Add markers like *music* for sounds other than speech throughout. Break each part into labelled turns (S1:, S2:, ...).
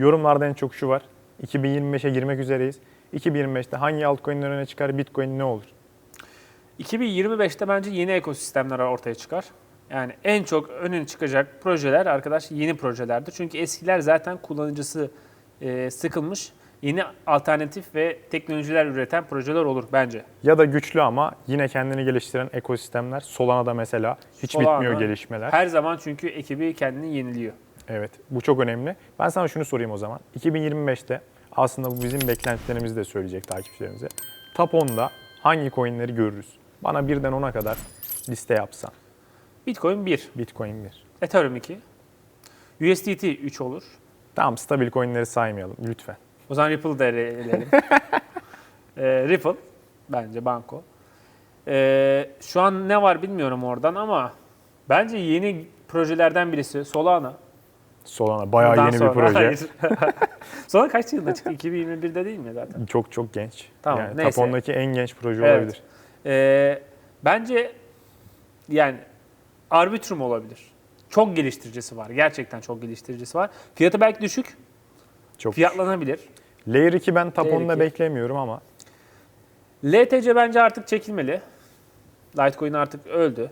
S1: Yorumlarda en çok şu var. 2025'e girmek üzereyiz. 2025'te hangi altcoin'ler öne çıkar, Bitcoin ne olur?
S2: 2025'te bence yeni ekosistemler ortaya çıkar. Yani en çok önün çıkacak projeler arkadaş yeni projelerdir. Çünkü eskiler zaten kullanıcısı e, sıkılmış. Yeni alternatif ve teknolojiler üreten projeler olur bence.
S1: Ya da güçlü ama yine kendini geliştiren ekosistemler. Solana'da mesela hiç
S2: Solana
S1: bitmiyor gelişmeler.
S2: Her zaman çünkü ekibi kendini yeniliyor.
S1: Evet, bu çok önemli. Ben sana şunu sorayım o zaman. 2025'te aslında bu bizim beklentilerimizi de söyleyecek takipçilerimize. Top 10'da hangi coinleri görürüz? Bana birden 10'a kadar liste yapsan.
S2: Bitcoin 1,
S1: Bitcoin 1.
S2: Ethereum 2, USDT 3 olur.
S1: Tamam, stabil coinleri saymayalım lütfen.
S2: O zaman Ripple de eleyelim. *laughs* Ee, Ripple bence banko. Ee, şu an ne var bilmiyorum oradan ama bence yeni projelerden birisi Solana.
S1: Solana bayağı
S2: Bundan
S1: yeni
S2: sonra-
S1: bir proje. *laughs* *laughs*
S2: Solana kaç yılında çıktı? 2021'de değil mi zaten?
S1: Çok çok genç.
S2: Tamam,
S1: yani
S2: neyse.
S1: Top 10'daki en genç proje
S2: Evet.
S1: olabilir.
S2: Ee, bence yani Arbitrum olabilir. Çok geliştiricisi var. Gerçekten çok geliştiricisi var. Fiyatı belki düşük.
S1: Çok.
S2: Fiyatlanabilir.
S1: Layer 2 ben Top
S2: Layer
S1: 10'da
S2: 2.
S1: beklemiyorum ama
S2: LTC bence artık çekilmeli. Litecoin artık öldü.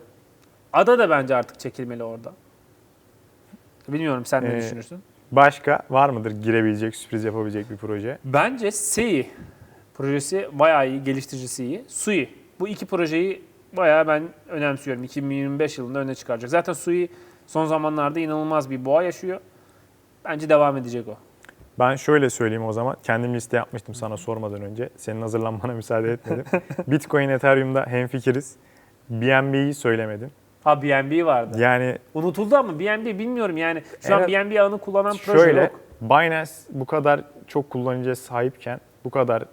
S2: ADA da bence artık çekilmeli orada. Bilmiyorum sen ne
S1: Ee,
S2: düşünürsün?
S1: başka var mıdır girebilecek, sürpriz yapabilecek bir proje?
S2: Bence SEI projesi bayağı iyi, geliştiricisi iyi. SUI. Bu iki projeyi bayağı ben önemsiyorum. 2025 yılında öne çıkaracak. Zaten SUI son zamanlarda inanılmaz bir boğa yaşıyor. Bence devam edecek o.
S1: Ben şöyle söyleyeyim o zaman. Kendim liste yapmıştım sana sormadan önce. Senin hazırlanmana *laughs* müsaade etmedim. Bitcoin, Ethereum'da hemfikiriz. BNB'yi söylemedin.
S2: Ha BNB vardı.
S1: Yani
S2: Unutuldu ama BNB bilmiyorum yani. Şu an
S1: Evet.
S2: BNB ağını kullanan proje
S1: şöyle
S2: yok.
S1: Binance bu kadar çok kullanıcıya sahipken, bu kadar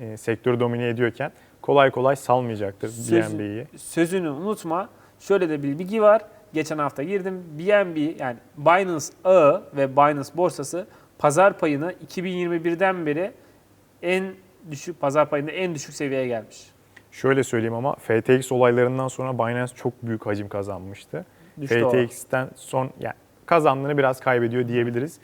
S1: e, sektörü domine ediyorken kolay kolay salmayacaktır
S2: Söz-
S1: BNB'yi.
S2: Sözünü unutma. Şöyle de bir bilgi var. Geçen hafta girdim. BNB yani Binance ağı ve Binance borsası pazar payını 2021'den beri en düşük pazar payında en düşük seviyeye gelmiş.
S1: Şöyle söyleyeyim ama FTX olaylarından sonra Binance çok büyük hacim kazanmıştı.
S2: Düştü o.
S1: FTX'ten son yani kazandığını biraz kaybediyor diyebiliriz.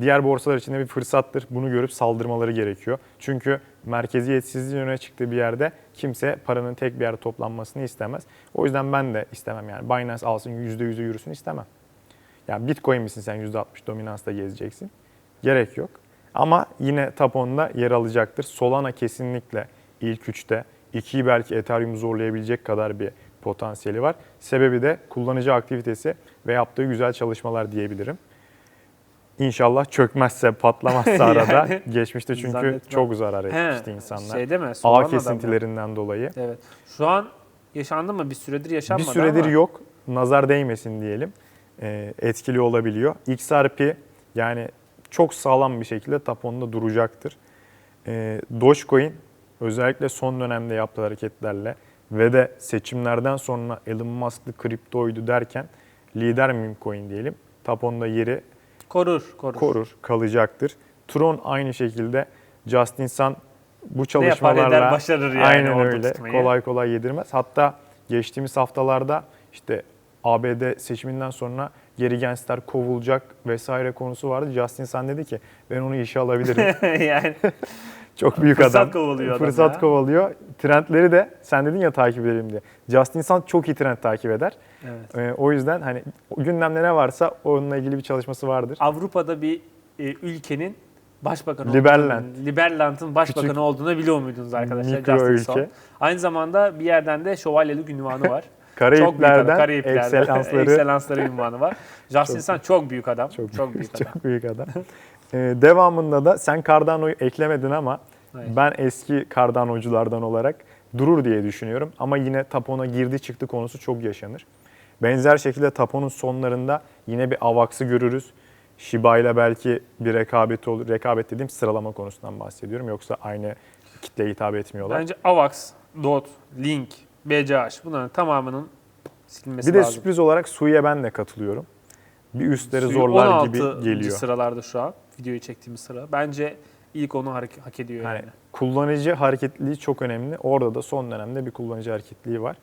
S1: Diğer borsalar için de bir fırsattır. Bunu görüp saldırmaları gerekiyor. Çünkü merkeziyetsizliğin öne çıktığı bir yerde kimse paranın tek bir yerde toplanmasını istemez. O yüzden ben de istemem yani. Binance alsın %100'e yürüsün istemem. Yani Bitcoin misin sen %60 dominansla gezeceksin? Gerek yok. Ama yine top 10'da yer alacaktır. Solana kesinlikle ilk üçte. 2'yi belki Ethereum'u zorlayabilecek kadar bir potansiyeli var. Sebebi de kullanıcı aktivitesi ve yaptığı güzel çalışmalar diyebilirim. İnşallah çökmezse, patlamazsa *laughs* arada.
S2: Yani,
S1: Geçmişte çünkü
S2: zannetmem.
S1: çok zarar etmişti
S2: He,
S1: insanlar.
S2: Şey değil mi?
S1: Ağ
S2: Solana'da mı?
S1: kesintilerinden dolayı.
S2: Evet. Şu an yaşandı mı? Bir süredir yaşanmadı
S1: Bir süredir
S2: ama.
S1: yok. Nazar değmesin diyelim. Ee, etkili olabiliyor. XRP yani çok sağlam bir şekilde top 10'da duracaktır. Ee, Dogecoin özellikle son dönemde yaptığı hareketlerle ve de seçimlerden sonra Elon Musk'lı kriptoydu derken lider meme coin diyelim. Top 10'da yeri
S2: Korur, korur.
S1: korur, kalacaktır. Tron aynı şekilde Justin Sun bu
S2: Ne yapar
S1: çalışmalarla
S2: eder başarır yani
S1: aynen öyle
S2: tutmayı.
S1: kolay kolay yedirmez. Hatta geçtiğimiz haftalarda işte ABD seçiminden sonra geri gençler kovulacak vesaire konusu vardı. Justin Sun dedi ki ben onu işe alabilirim. *laughs*
S2: yani *laughs*
S1: Çok büyük
S2: Fırsat
S1: adam.
S2: kovalıyor adam
S1: Fırsat
S2: ya.
S1: kovalıyor. Trendleri de sen dedin ya takip edelim diye. Justin Sun çok iyi trend takip eder.
S2: evet.
S1: Ee, o yüzden hani gündemde ne varsa onunla ilgili bir çalışması vardır.
S2: Avrupa'da bir e, ülkenin başbakanı
S1: Liberland.
S2: olduğunu, Liberland'ın başbakanı
S1: Küçük-
S2: olduğunu biliyor muydunuz arkadaşlar?
S1: Mikro
S2: Justin
S1: ülke.
S2: Sun. Aynı zamanda bir yerden de şövalyelik ünvanı var. *laughs*
S1: Karayiplerden
S2: Karayiplerden
S1: ekselansları *laughs*
S2: ekselansları ünvanı var. Justin Sun çok büyük adam.
S1: Çok,
S2: Çok, büyük adam.
S1: çok büyük adam. *laughs* Ee, devamında da sen Cardano'yu eklemedin ama
S2: Hayır.
S1: ben eski Cardano'culardan olarak durur diye düşünüyorum. Ama yine Tapon'a girdi çıktı konusu çok yaşanır. Benzer şekilde Tapon'un sonlarında yine bir Avax'ı görürüz. Shiba ile belki bir rekabet olur. Rekabet dediğim sıralama konusundan bahsediyorum. Yoksa aynı kitleye hitap etmiyorlar.
S2: Bence AVAX, DOT, Link, BCH bunların tamamının silinmesi
S1: bir de
S2: lazım.
S1: sürpriz olarak Su'ya ben de katılıyorum. Bir üstleri
S2: Suyu
S1: zorlar
S2: 16.
S1: gibi geliyor.
S2: sıralarda şu an videoyu çektiğimiz sıra. Bence ilk onu hak, hak ediyor
S1: Hani
S2: yani.
S1: kullanıcı hareketliliği çok önemli. Orada da son dönemde bir kullanıcı hareketliliği var.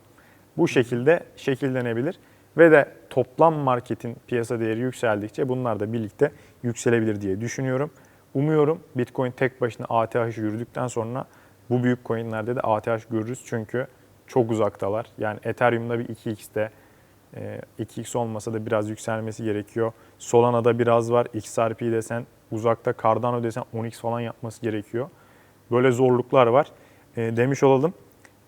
S1: Bu şekilde şekillenebilir. ve de toplam marketin piyasa değeri yükseldikçe bunlar da birlikte yükselebilir diye düşünüyorum. Umuyorum Bitcoin tek başına ATH yürüdükten sonra bu büyük coinlerde de ATH görürüz çünkü çok uzaktalar. Yani Ethereum'da bir 2x'te e, 2x olmasa da biraz yükselmesi gerekiyor. Solana'da biraz var. XRP desen uzakta. Cardano desen 10x falan yapması gerekiyor. Böyle zorluklar var. E, demiş olalım.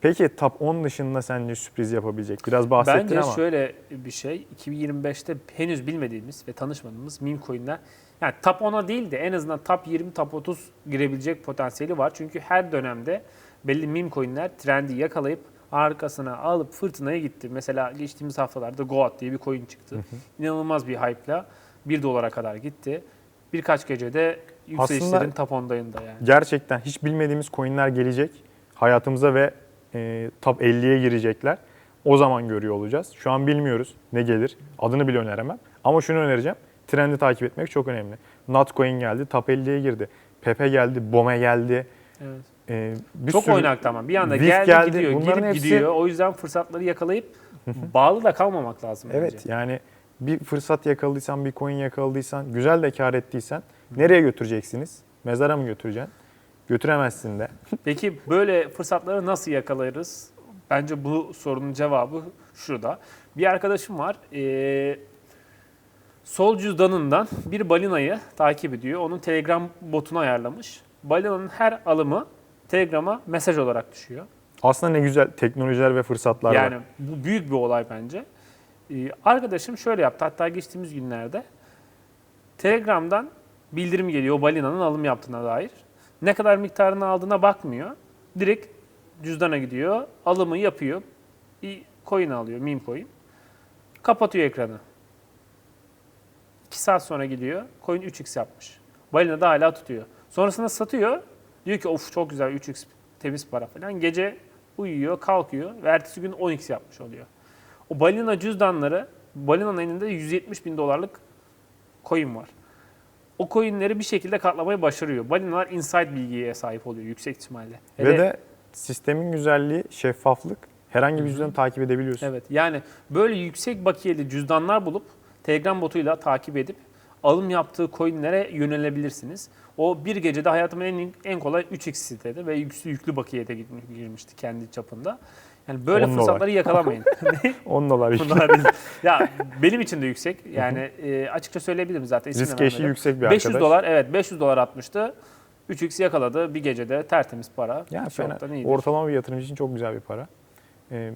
S1: Peki top 10 dışında sence sürpriz yapabilecek? Biraz bahsettin
S2: Bence
S1: ama.
S2: şöyle bir şey, 2025'te henüz bilmediğimiz ve tanışmadığımız meme coin'ler, yani top 10'a değil de en azından top 20, top 30 girebilecek potansiyeli var. Çünkü her dönemde belli meme coin'ler trendi yakalayıp arkasına alıp fırtınaya gitti. Mesela geçtiğimiz haftalarda Goat diye bir coin çıktı. İnanılmaz bir hype'la 1 dolara kadar gitti. Birkaç gecede yükselişlerin
S1: Aslında-
S2: top 10'dayında yani.
S1: Gerçekten hiç bilmediğimiz coinler gelecek hayatımıza ve e, top 50'ye girecekler. O zaman görüyor olacağız. Şu an bilmiyoruz ne gelir. Adını bile öneremem. Ama şunu önereceğim. Trendi takip etmek çok önemli. Notcoin geldi, top 50'ye girdi. Pepe geldi, Bome geldi.
S2: Evet.
S1: E, bir
S2: Çok
S1: sürü-
S2: oynaktı ama bir anda
S1: VIF
S2: geldi,
S1: geldi.
S2: gidiyor,
S1: Bunların
S2: girip
S1: hepsi-
S2: gidiyor. O yüzden fırsatları yakalayıp bağlı da kalmamak lazım
S1: Evet
S2: bence.
S1: yani bir fırsat yakaladıysan, bir coin yakaladıysan, güzel de kar ettiysen nereye götüreceksiniz? Mezara mı götüreceksin? Götüremezsin de. *laughs*
S2: Peki böyle fırsatları nasıl yakalarız? Bence bu sorunun cevabı şurada. Bir arkadaşım var. Ee, sol cüzdanından bir balinayı takip ediyor. Onun Telegram botunu ayarlamış. Balinanın her alımı Telegram'a mesaj olarak düşüyor.
S1: Aslında ne güzel teknolojiler ve fırsatlar
S2: yani
S1: var.
S2: bu büyük bir olay bence. Ee, arkadaşım şöyle yaptı. Hatta geçtiğimiz günlerde Telegram'dan bildirim geliyor balinanın alım yaptığına dair. Ne kadar miktarını aldığına bakmıyor. Direkt cüzdana gidiyor. Alımı yapıyor. Bir coin alıyor. Meme coin. Kapatıyor ekranı. 2 saat sonra gidiyor. Coin 3x yapmış. Balina da hala tutuyor. Sonrasında satıyor. Diyor ki of çok güzel 3x temiz para falan. Gece uyuyor, kalkıyor ve ertesi gün 10x yapmış oluyor. O balina cüzdanları, balinanın elinde 170 bin dolarlık coin var. O coinleri bir şekilde katlamayı başarıyor. Balinalar inside bilgiye sahip oluyor yüksek ihtimalle.
S1: Ve
S2: Hele-
S1: de sistemin güzelliği, şeffaflık. Herhangi bir cüzdanı takip edebiliyorsun.
S2: Evet yani böyle yüksek bakiyeli cüzdanlar bulup Telegram botuyla takip edip alım yaptığı coinlere yönelebilirsiniz. O bir gecede hayatımın en en kolay 3x sitede ve yüklü, yüklü bakiyete girmiş- girmişti kendi çapında. Yani böyle
S1: 10 dolar.
S2: fırsatları yakalamayın. *laughs* *laughs*
S1: 10 dolar
S2: değil. Ya benim için de yüksek. Yani e, açıkça söyleyebilirim zaten.
S1: Risk
S2: vermedim.
S1: yüksek bir
S2: 500
S1: arkadaş.
S2: dolar evet 500 dolar atmıştı. 3x yakaladı bir gecede tertemiz para.
S1: Yani fena. Ortalama bir yatırımcı için çok güzel bir para. Ee,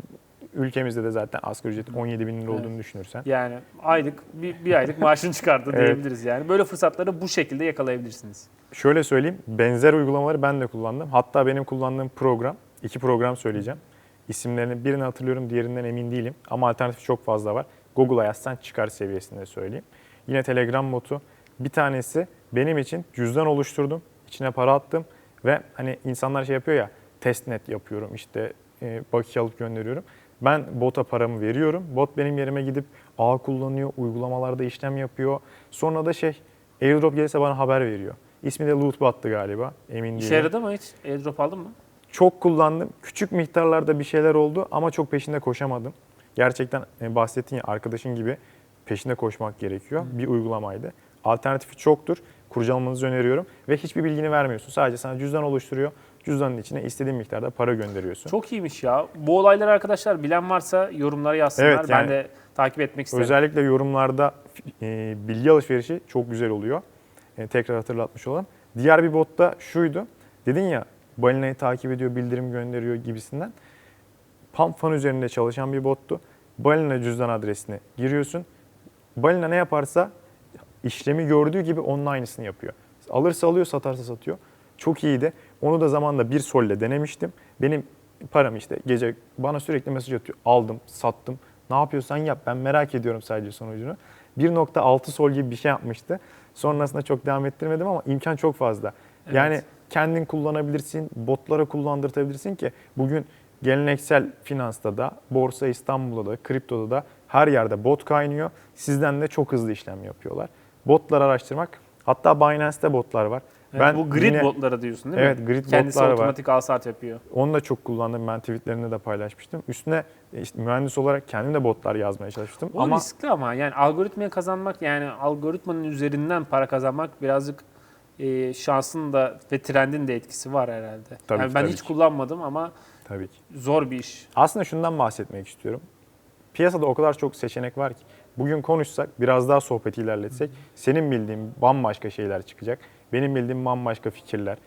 S1: ülkemizde de zaten asgari ücret 17 bin lira olduğunu düşünürsen.
S2: Yani aylık bir, bir aylık maaşını çıkardı *laughs*
S1: Evet.
S2: diyebiliriz yani. Böyle fırsatları bu şekilde yakalayabilirsiniz.
S1: Şöyle söyleyeyim, benzer uygulamaları ben de kullandım. Hatta benim kullandığım program, iki program söyleyeceğim. İsimlerini birini hatırlıyorum, diğerinden emin değilim. Ama alternatif çok fazla var. Google'a yazsan çıkar seviyesinde söyleyeyim. Yine Telegram botu. Bir tanesi benim için cüzdan oluşturdum, içine para attım ve hani insanlar şey yapıyor ya, testnet yapıyorum işte e, bakiye alıp gönderiyorum. Ben bota paramı veriyorum. Bot benim yerime gidip ağ kullanıyor, uygulamalarda işlem yapıyor. Sonra da şey airdrop gelirse bana haber veriyor. İsmi de Lootbot'tu galiba. Emin
S2: İşe
S1: değilim.
S2: yaradı mı hiç? Airdrop aldın mı?
S1: Çok kullandım. Küçük miktarlarda bir şeyler oldu ama çok peşinde koşamadım. Gerçekten e, bahsettiğin arkadaşın gibi peşinde koşmak gerekiyor. Bir uygulamaydı. Alternatifi çoktur. Kurcalamanızı öneriyorum. Ve hiçbir bilgini vermiyorsun. Sadece sana cüzdan oluşturuyor. Cüzdanın içine istediğin miktarda para gönderiyorsun.
S2: Çok iyiymiş ya. Bu olayları arkadaşlar bilen varsa yorumlara yazsınlar.
S1: Evet, yani-
S2: ben de takip etmek isterim.
S1: Özellikle yorumlarda e, bilgi alışverişi çok güzel oluyor. E, tekrar hatırlatmış olalım. Diğer bir bot da şuydu. Dedin ya balinayı takip ediyor, bildirim gönderiyor gibisinden. Pumpfan üzerinde çalışan bir bottu. Balina cüzdan adresine giriyorsun. Balina ne yaparsa işlemi gördüğü gibi onun aynısını yapıyor. Alırsa alıyor, satarsa satıyor. Çok iyiydi. Onu da zamanla bir solle denemiştim. Benim param işte gece bana sürekli mesaj atıyor. Aldım, sattım. Ne yapıyorsan yap. Ben merak ediyorum sadece sonucunu. 1.6 sol gibi bir şey yapmıştı. Sonrasında çok devam ettirmedim ama imkan çok fazla.
S2: Evet.
S1: Yani kendin kullanabilirsin, botlara kullandırtabilirsin ki bugün geleneksel finansta da, Borsa İstanbul'da da, kriptoda da her yerde bot kaynıyor. Sizden de çok hızlı işlem yapıyorlar. Botlar araştırmak, hatta Binance'te botlar var.
S2: Yani bu grid
S1: yine-
S2: botlara diyorsun değil mi?
S1: Evet, grid
S2: Kendisi
S1: botlar var.
S2: otomatik al saat yapıyor.
S1: Onu da çok kullandım. Ben tweetlerinde de paylaşmıştım. Üstüne e, işte mühendis olarak kendim de botlar yazmaya çalıştım.
S2: O
S1: ama
S2: riskli ama yani algoritmaya kazanmak yani algoritmanın üzerinden para kazanmak birazcık e, şansın da ve trendin de etkisi var herhalde.
S1: Tabii
S2: yani
S1: ki,
S2: ben
S1: tabii
S2: hiç
S1: ki.
S2: kullanmadım ama
S1: tabii ki.
S2: zor bir iş.
S1: Aslında şundan bahsetmek istiyorum. Piyasada o kadar çok seçenek var ki. Bugün konuşsak, biraz daha sohbeti ilerletsek, senin bildiğin bambaşka şeyler çıkacak. Benim bildiğim bambaşka fikirler.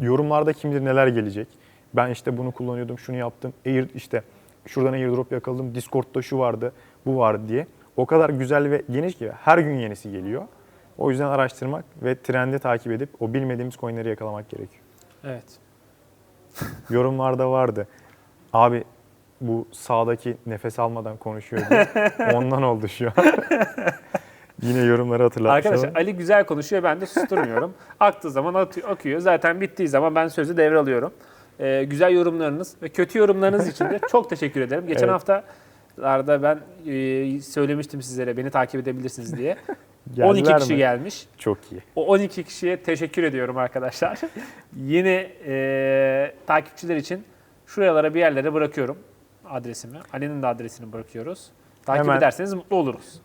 S1: Yorumlarda kim bilir neler gelecek. Ben işte bunu kullanıyordum, şunu yaptım. Air işte şuradan airdrop yakaladım, Discord'da şu vardı, bu vardı diye. O kadar güzel ve geniş ki her gün yenisi geliyor. O yüzden araştırmak ve trendi takip edip o bilmediğimiz coinleri yakalamak gerekiyor.
S2: Evet. *laughs*
S1: Yorumlarda vardı. Abi bu sağdaki nefes almadan konuşuyor diye. *laughs* Ondan oldu şu an. *laughs* Yine yorumları hatırlatmış
S2: Arkadaşlar
S1: ama.
S2: Ali güzel konuşuyor ben de susturmuyorum. *laughs* Aktığı zaman atıyor, akıyor. Zaten bittiği zaman ben sözü devralıyorum. Ee, güzel yorumlarınız ve kötü yorumlarınız için de çok teşekkür ederim. Geçen
S1: Evet.
S2: haftalarda ben e, söylemiştim sizlere beni takip edebilirsiniz diye. *laughs*
S1: Geldiler
S2: 12 kişi
S1: mi?
S2: gelmiş.
S1: Çok iyi.
S2: O 12 kişiye teşekkür ediyorum arkadaşlar. *laughs* Yeni e, takipçiler için şuralara bir yerlere bırakıyorum adresimi. Ali'nin de adresini bırakıyoruz. Takip
S1: Hemen-
S2: ederseniz mutlu oluruz.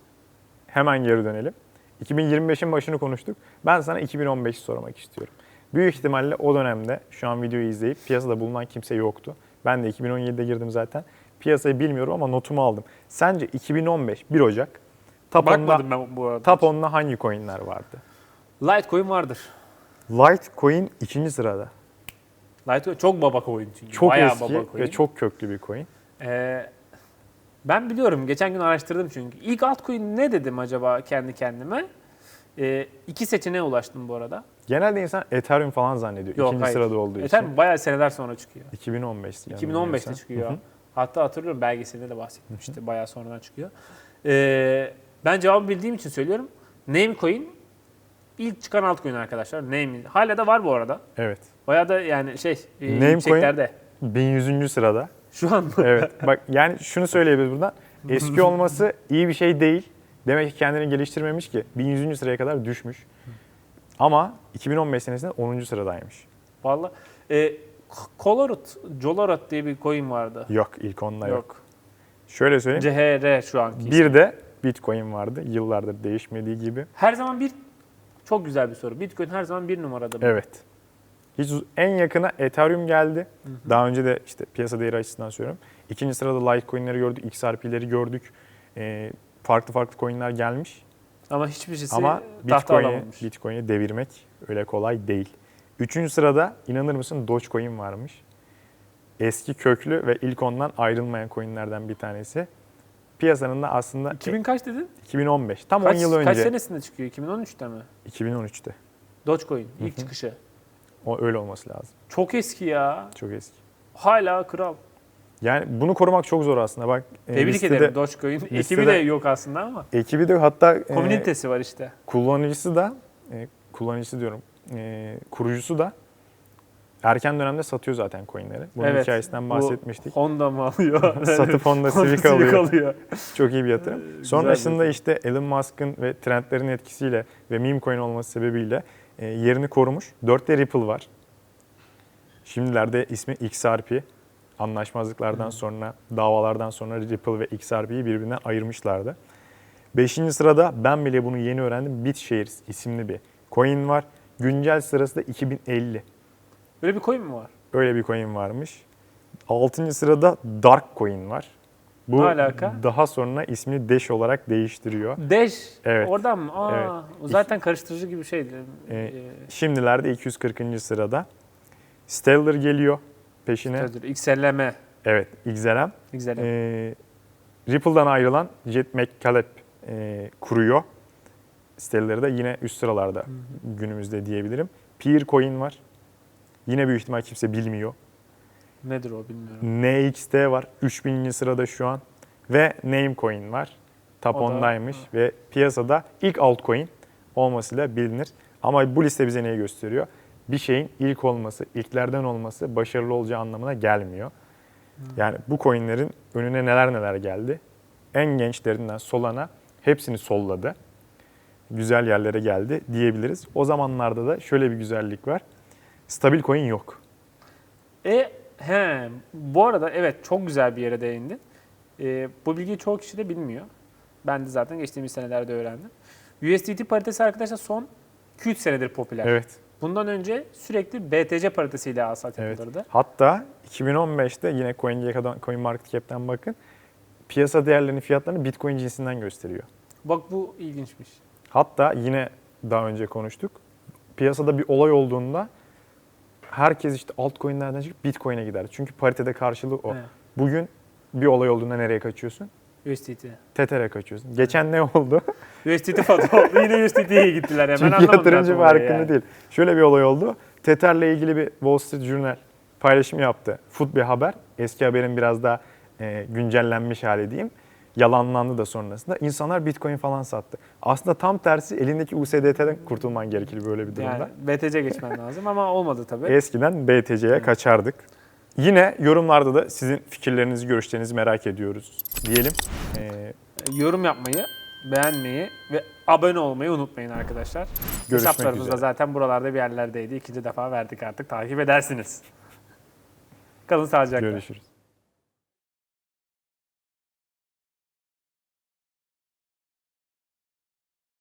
S1: Hemen geri dönelim. 2025'in başını konuştuk. Ben sana 2015'i sormak istiyorum. Büyük ihtimalle o dönemde şu an videoyu izleyip piyasada bulunan kimse yoktu. Ben de 2017'de girdim zaten. Piyasayı bilmiyorum ama notumu aldım. Sence 2015 1 Ocak top 10'da,
S2: Bakmadım ben bu arada.
S1: top 10'da hangi coinler vardı?
S2: Litecoin vardır.
S1: Litecoin ikinci sırada.
S2: Litecoin çok baba coin çünkü.
S1: Çok
S2: Bayağı
S1: eski
S2: baba coin.
S1: ve çok köklü bir coin.
S2: Ee, ben biliyorum. Geçen gün araştırdım çünkü. İlk altcoin ne dedim acaba kendi kendime? Ee, iki seçeneğe ulaştım bu arada.
S1: Genelde insan Ethereum falan zannediyor.
S2: Yok,
S1: ikinci
S2: hayır.
S1: sırada olduğu için.
S2: Ethereum bayağı seneler sonra çıkıyor.
S1: 2015.
S2: 2015'te çıkıyor. Hatta hatırlıyorum belgeselinde de bahsetmişti. Bayağı sonradan çıkıyor. Ee, ben cevabı bildiğim için söylüyorum. Namecoin ilk çıkan altcoin arkadaşlar. Name. Hala da var bu arada.
S1: Evet.
S2: Bayağı da yani şey e,
S1: Namecoin-
S2: yükseklerde.
S1: 1100. sırada.
S2: Şu an mı?
S1: Evet. Bak yani şunu söyleyebiliriz buradan. Eski *laughs* olması iyi bir şey değil. Demek ki kendini geliştirmemiş ki 1100. sıraya kadar düşmüş. Ama 2015 senesinde 10. sıradaymış.
S2: Vallahi. E, Colorut, Jolorot diye bir coin vardı.
S1: Yok ilk onda yok.
S2: Yok.
S1: Şöyle söyleyeyim.
S2: CHR şu anki.
S1: Bir de Bitcoin vardı. Yıllardır değişmediği gibi.
S2: Her zaman bir çok güzel bir soru. Bitcoin her zaman bir numarada mı?
S1: Evet. Hiç en yakına Ethereum geldi. Daha önce de işte piyasa değeri açısından söylüyorum. İkinci sırada Litecoin'leri gördük, XRP'leri gördük. Ee, farklı farklı coin'ler gelmiş.
S2: Ama hiçbirisi
S1: Ama Bitcoin'i. Bitcoin'i devirmek öyle kolay değil. Üçüncü sırada inanır mısın Dogecoin varmış. Eski köklü ve ilk ondan ayrılmayan coinlerden bir tanesi. Piyasanın da aslında
S2: 2000 kaç dedin?
S1: 2015 tam
S2: Kaç,
S1: 10 yıl önce
S2: kaç senesinde çıkıyor? 2013'te mi?
S1: 2013'te.
S2: Dogecoin ilk çıkışı.
S1: O öyle olması lazım.
S2: Çok eski ya.
S1: Çok eski.
S2: Hala kral.
S1: Yani bunu korumak çok zor aslında. Bak e,
S2: Tebrik
S1: listede-
S2: ederim Dogecoin. Ekibi
S1: listede-
S2: de yok aslında ama.
S1: Ekibi de hatta e,
S2: Komünitesi var işte.
S1: kullanıcısı da e, kullanıcısı diyorum. e, kurucusu da erken dönemde satıyor zaten coinleri. Bunun
S2: evet.
S1: hikayesinden
S2: Bu
S1: bahsetmiştik.
S2: Honda mı alıyor? *laughs*
S1: Satıp Honda Civic
S2: Civic
S1: alıyor.
S2: alıyor. *laughs*
S1: Çok iyi bir yatırım. Sonrasında işte Elon Musk'ın ve trendlerin etkisiyle ve meme coin olması sebebiyle e, yerini korumuş. 4'te Ripple var. Şimdilerde ismi XRP. Anlaşmazlıklardan sonra, davalardan sonra Ripple ve XRP'yi birbirinden ayırmışlardı. Beşinci sırada ben bile bunu yeni öğrendim. BitShares isimli bir coin var. Güncel sırası da 2050.
S2: Böyle bir coin mi var?
S1: Öyle bir coin varmış. Altıncı sırada Dark Coin var. Bu
S2: Ne alaka?
S1: daha sonra ismini Dash olarak değiştiriyor.
S2: Dash.
S1: Evet.
S2: Oradan mı? Aa,
S1: Evet.
S2: O zaten karıştırıcı gibi bir şeydi.
S1: Ee, Şimdilerde 240. sırada. Stellar geliyor peşine.
S2: Sözleri, XLM.
S1: Evet, XLM.
S2: XLM.
S1: Ee, Ripple'dan ayrılan Jet McCaleb e, kuruyor. Stellar'ı da yine üst sıralarda günümüzde diyebilirim. Peer Coin var. Yine büyük ihtimal kimse bilmiyor.
S2: Nedir o bilmiyorum.
S1: NXT var 3000. sırada şu an ve Namecoin var. Top
S2: O da-
S1: 10'daymış ve piyasada ilk altcoin olmasıyla bilinir. Ama bu liste bize neyi gösteriyor? Bir şeyin ilk olması, ilklerden olması başarılı olacağı anlamına gelmiyor. Yani bu coinlerin önüne neler neler geldi. En gençlerinden Solana hepsini solladı. güzel yerlere geldi diyebiliriz. O zamanlarda da şöyle bir güzellik var. Stabil coin yok.
S2: E he bu arada evet çok güzel bir yere değindin. E, bu bilgiyi çoğu kişi de bilmiyor. Ben de zaten geçtiğimiz senelerde öğrendim. USDT paritesi arkadaşlar son 2-3 senedir popüler.
S1: Evet.
S2: Bundan önce sürekli BTC paritesiyle alsat
S1: Evet.
S2: yapılırdı.
S1: Hatta 2015'te yine CoinGecko'dan, CoinMarketCap'ten bakın. Piyasa değerlerinin fiyatlarını Bitcoin cinsinden gösteriyor.
S2: Bak bu ilginçmiş.
S1: Hatta yine daha önce konuştuk. Piyasada bir olay olduğunda herkes işte altcoin'lerden çıkıp Bitcoin'e gider. Çünkü paritede karşılığı o.
S2: He,
S1: Bugün bir olay olduğunda nereye kaçıyorsun?
S2: USDT.
S1: Tether'e kaçıyorsun. Geçen ne oldu? *laughs*
S2: USDT foto oldu. Yine USDT'ye gittiler hemen.
S1: Çünkü yatırımcı farkında
S2: yani.
S1: değil. Şöyle bir olay oldu. Tether'le ilgili bir Wall Street Journal paylaşım yaptı. Food bir haber. Eski haberin biraz daha e, güncellenmiş hali diyeyim. Yalanlandı da sonrasında. İnsanlar Bitcoin falan sattı. Aslında tam tersi elindeki USDT'den kurtulman gerekir böyle bir durumda.
S2: Yani BTC geçmen *laughs* lazım ama olmadı tabii.
S1: Eskiden BTC'ye kaçardık. Yine yorumlarda da sizin fikirlerinizi, görüşlerinizi merak ediyoruz diyelim. E,
S2: Yorum yapmayı, beğenmeyi ve abone olmayı unutmayın arkadaşlar. Hesaplarımız da
S1: üzere.
S2: zaten buralarda bir yerlerdeydi. İkinci defa verdik artık. Takip edersiniz. *laughs* Kalın sağlıcakla.
S1: görüşürüz.